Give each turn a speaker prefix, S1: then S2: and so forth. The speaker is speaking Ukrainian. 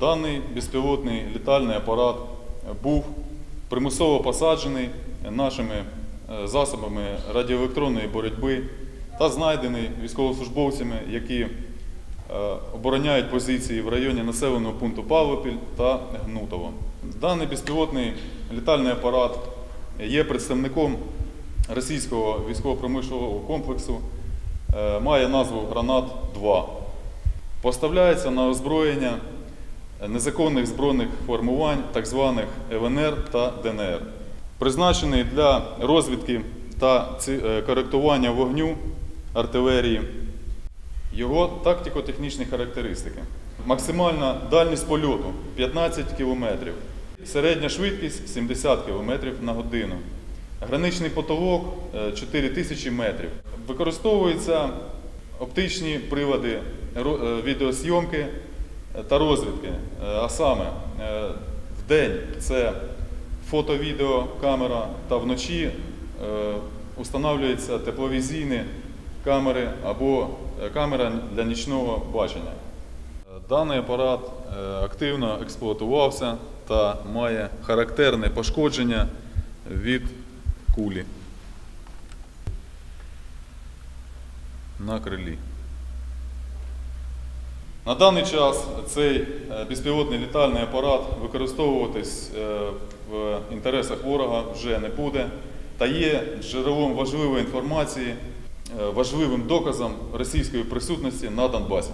S1: Даний безпілотний літальний апарат був примусово посаджений нашими е, засобами радіоелектронної боротьби та знайдений військовослужбовцями, які е, обороняють позиції в районі населеного пункту Павлопіль та Гнутово. Даний безпілотний літальний апарат є представником російського військово-промислового комплексу, е, має назву Гранат-2. Поставляється на озброєння незаконних збройних формувань, так званих ЛНР та ДНР. Призначений для розвідки та е, коректування вогню артилерії. Його тактико-технічні характеристики. Максимальна дальність польоту 15 км. Середня швидкість 70 км на годину. Граничний потолок е, 4000 метрів. Використовуються оптичні прилади е, відеосйомки е, та розвідки. Е, А саме е, в день це фото-відеокамера та вночі е, установлюються тепловізійні камери або е, камера для нічного бачення. Е, Даний апарат е, активно експлуатувався та має характерне пошкодження від кулі на крилі. На даний час цей е, безпілотний літальний апарат використовуватись е, в інтересах ворога вже не буде та є джерелом важливої інформації, е, важливим доказом російської присутності на Донбасі.